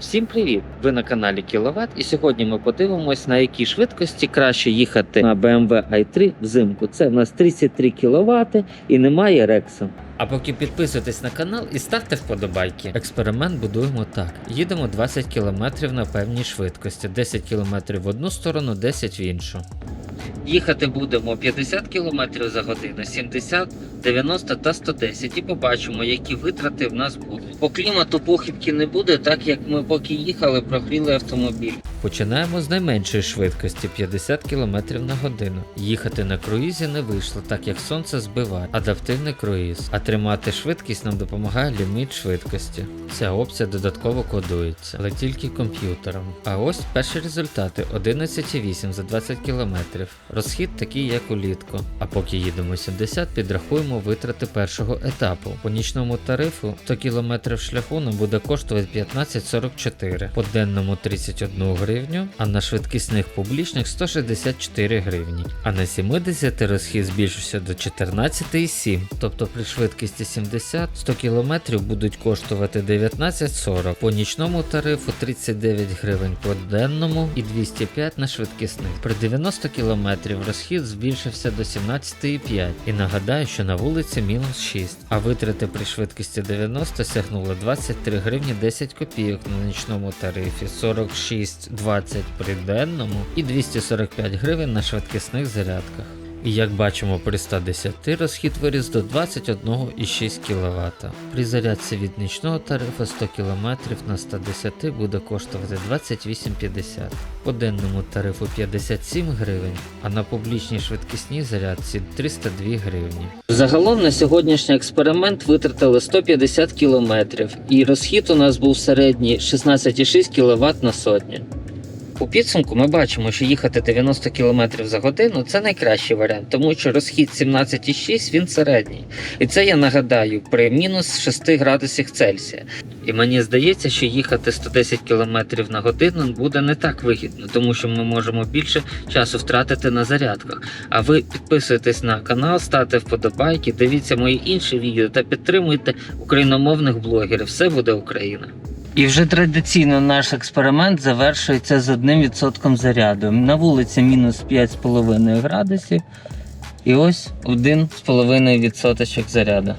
Всім привіт! Ви на каналі Кіловат, і сьогодні ми подивимось, на якій швидкості краще їхати на BMW i3 взимку. Це в нас 33 кВт і немає рексу. А поки підписуйтесь на канал і ставте вподобайки. Експеримент будуємо так: їдемо 20 км на певній швидкості, 10 км в одну сторону, 10 в іншу. Їхати будемо 50 км за годину, 70, 90 та 110 і побачимо, які витрати в нас будуть. По клімату похибки не буде, так як ми поки їхали, прогріли автомобіль. Починаємо з найменшої швидкості 50 км на годину. Їхати на круїзі не вийшло, так як сонце збиває. Адаптивний круїз. А тримати швидкість нам допомагає ліміт швидкості. Ця опція додатково кодується, але тільки комп'ютером. А ось перші результати 11,8 за 20 км. Розхід такий, як улітку. А поки їдемо 70, підрахуємо витрати першого етапу. По нічному тарифу 100 км шляху нам буде коштувати 15,44, по денному 31 гривню, а на швидкісних публічних 164 гривні. А на 70 розхід збільшився до 14,7, тобто при швидкості 70 100 км будуть коштувати 19,40, по нічному тарифу 39 гривень по денному і 205 на швидкісних. При 90 км розхід збільшився до 17,5 і нагадаю, що на вулиці мінус 6, а витрати при швидкості 90 сягнули 23 гривні 10 копійок на нічному тарифі, 46,20 при денному і 245 гривень на швидкісних зарядках. І як бачимо, при 110 розхід виріс до 21,6 кВт. При зарядці від нічного тарифу 100 км на 110 буде коштувати 28,50, по денному тарифу 57 гривень, а на публічній швидкісній зарядці 302 гривні. Загалом на сьогоднішній експеримент витратили 150 км, і розхід у нас був середній 16,6 кВт на сотню. У підсумку ми бачимо, що їхати 90 км за годину це найкращий варіант, тому що розхід 17,6 він середній. І це я нагадаю при мінус 6 градусах Цельсія. І мені здається, що їхати 110 км на годину буде не так вигідно, тому що ми можемо більше часу втратити на зарядках. А ви підписуйтесь на канал, ставте вподобайки, дивіться мої інші відео та підтримуйте україномовних блогерів. Все буде Україна. І вже традиційно наш експеримент завершується з одним відсотком заряду. На вулиці мінус 5,5 градусів. І ось один з половиною відсоточок заряду.